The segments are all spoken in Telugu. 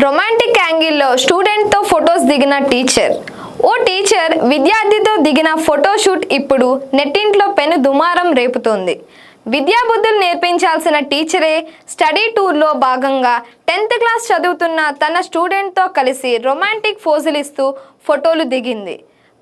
రొమాంటిక్ యాంగిల్లో స్టూడెంట్తో ఫొటోస్ దిగిన టీచర్. ఓ టీచర్ విద్యార్థితో దిగిన ఫోటోషూట్ ఇప్పుడు నెట్టింట్లో పెను దుమారం రేపుతోంది. విద్యాబుద్ధులు నేర్పించాల్సిన టీచరే స్టడీ టూర్లో భాగంగా టెన్త్ క్లాస్ చదువుతున్న తన స్టూడెంట్తో కలిసి రొమాంటిక్ ఫోజులు ఇస్తూ ఫోటోలు దిగింది.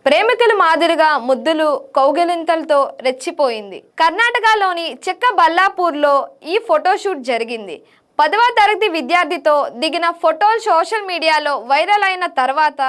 ప్రేమికుల మాదిరిగా ముద్దులు కౌగిలింతలతో రెచ్చిపోయింది. కర్ణాటకలోని చెక్క బల్లాపూర్లో ఈ ఫోటోషూట్ జరిగింది. పదవ తరగతి విద్యార్థితో దిగిన ఫోటోలు సోషల్ మీడియాలో వైరల్ అయిన తర్వాత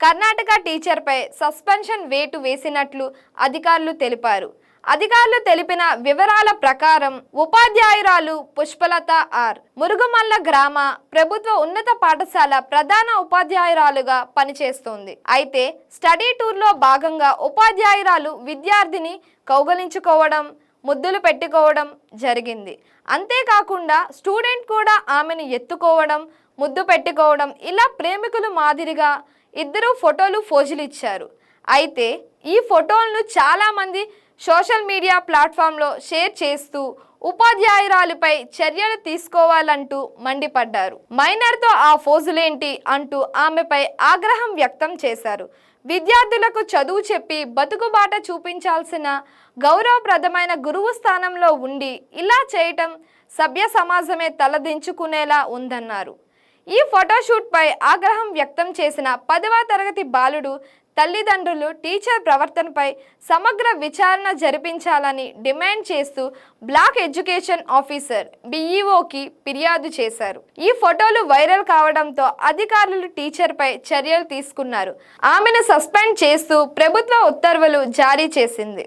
కర్ణాటక టీచర్పై సస్పెన్షన్ వేటు వేసినట్లు అధికారులు తెలిపారు. అధికారులు తెలిపిన వివరాల ప్రకారం ఉపాధ్యాయురాలు పుష్పలత ఆర్. మురుగుమల్ల గ్రామ ప్రభుత్వ ఉన్నత పాఠశాల ప్రధాన ఉపాధ్యాయురాలుగా పనిచేస్తోంది. అయితే స్టడీ టూర్లో భాగంగా ఉపాధ్యాయురాలు విద్యార్థిని కౌగలించుకోవడం ముద్దులు పెట్టుకోవడం జరిగింది. అంతేకాకుండా స్టూడెంట్ కూడా ఆమెను ఎత్తుకోవడం ముద్దు పెట్టుకోవడం ఇలా ప్రేమికులు మాదిరిగా ఇద్దరు ఫోటోలు ఫోజులు ఇచ్చారు అయితే ఈ ఫోటోలను చాలామంది సోషల్ మీడియా ప్లాట్ఫామ్లో షేర్ చేస్తూ ఉపాధ్యాయురాలిపై చర్యలు తీసుకోవాలంటూ మండిపడ్డారు. మైనర్తో ఆ ఫోజులేంటి అంటూ ఆమెపై ఆగ్రహం వ్యక్తం చేశారు. విద్యార్థులకు చదువు చెప్పి బతుకుబాట చూపించాల్సిన గౌరవప్రదమైన గురువు స్థానంలో ఉండి ఇలా చేయటం సభ్య సమాజమే తలదించుకునేలా ఉందన్నారు. ఈ ఫోటోషూట్పై ఆగ్రహం వ్యక్తం చేసిన పదవ తరగతి బాలుడు తల్లిదండ్రులు టీచర్ ప్రవర్తనపై సమగ్ర విచారణ జరిపించాలని డిమాండ్ చేస్తూ బ్లాక్ ఎడ్యుకేషన్ ఆఫీసర్ బిఈఓకి ఫిర్యాదు చేశారు. ఈ ఫోటోలు వైరల్ కావడంతో అధికారులు టీచర్పై చర్యలు తీసుకున్నారు. ఆమెను సస్పెండ్ చేస్తూ ప్రభుత్వ ఉత్తర్వులు జారీ చేసింది.